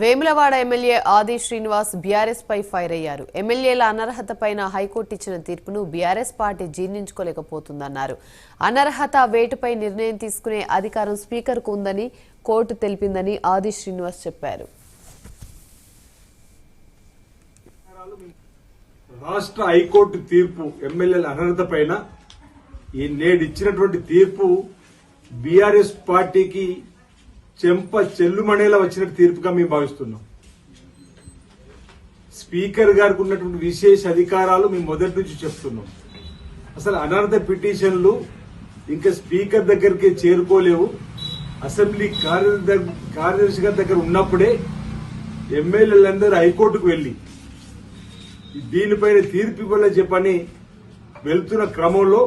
Vemulawada MLA ఆది Srinivas BRS పై fire అయ్యారు. ఎమ్మెల్యేల అనర్హత పైన హైకోర్టు ఇచ్చిన తీర్పును బీఆర్ఎస్ పార్టీ జీర్ణించుకోలేకపోతుందన్నారు. అనర్హత వేటుపై నిర్ణయం తీసుకునే అధికారం స్పీకర్కు ఉందని కోర్టు తెలిపిందని ఆది శ్రీనివాస్ చెప్పారు. రాష్ట్ర హైకోర్టు తీర్పు ఎమ్మెల్యేల అనర్హత పైన ఈ నేడు ఇచ్చినటువంటి తీర్పు బీఆర్ఎస్ పార్టీకి చెంప చెల్లుమణేలా వచ్చిన తీర్పుగా మేము భావిస్తున్నాం. స్పీకర్ గారికి ఉన్నటువంటి విశేష అధికారాలు మేము మొదటి నుంచి చెప్తున్నాం. అసలు అనర్థ పిటిషన్లు ఇంకా స్పీకర్ దగ్గరికి చేరుకోలేవు. అసెంబ్లీ కార్య కార్యదర్శి గారి దగ్గర ఉన్నప్పుడే ఎమ్మెల్యేలందరూ హైకోర్టుకు వెళ్ళి దీనిపైన తీర్పు ఇవ్వాలని చెప్పని వెళ్తున్న క్రమంలో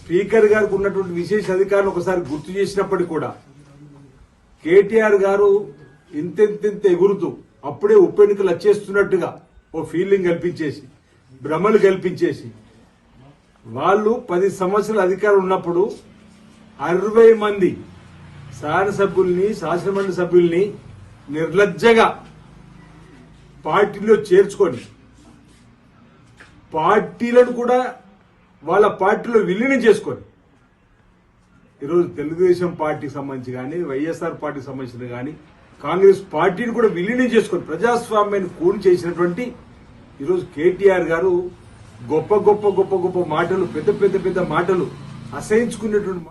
స్పీకర్ గారికి ఉన్నటువంటి విశేష అధికారులు ఒకసారి గుర్తు చేసినప్పటికీ కూడా కేటీఆర్ గారు ఇంతెంతెంత ఎగురుతూ అప్పుడే ఉప ఎన్నికలు వచ్చేస్తున్నట్టుగా ఓ ఫీలింగ్ కల్పించేసి భ్రమలు కల్పించేసి వాళ్ళు పది సంవత్సరాల అధికారం ఉన్నప్పుడు అరవై మంది శాసనసభ్యుల్ని శాసనమండలి సభ్యుల్ని నిర్లజ్జగా పార్టీలో చేర్చుకొని పార్టీలను కూడా వాళ్ళ పార్టీలో విలీనం చేసుకొని ఈరోజు తెలుగుదేశం పార్టీకి సంబంధించి కానీ వైఎస్ఆర్ పార్టీకి సంబంధించిన కానీ కాంగ్రెస్ పార్టీని కూడా విలీనం చేసుకొని ప్రజాస్వామ్యాన్ని కూని చేసినటువంటి ఈరోజు కేటీఆర్ గారు గొప్ప గొప్ప గొప్ప గొప్ప మాటలు పెద్ద పెద్ద పెద్ద మాటలు అసహించుకునేటువంటి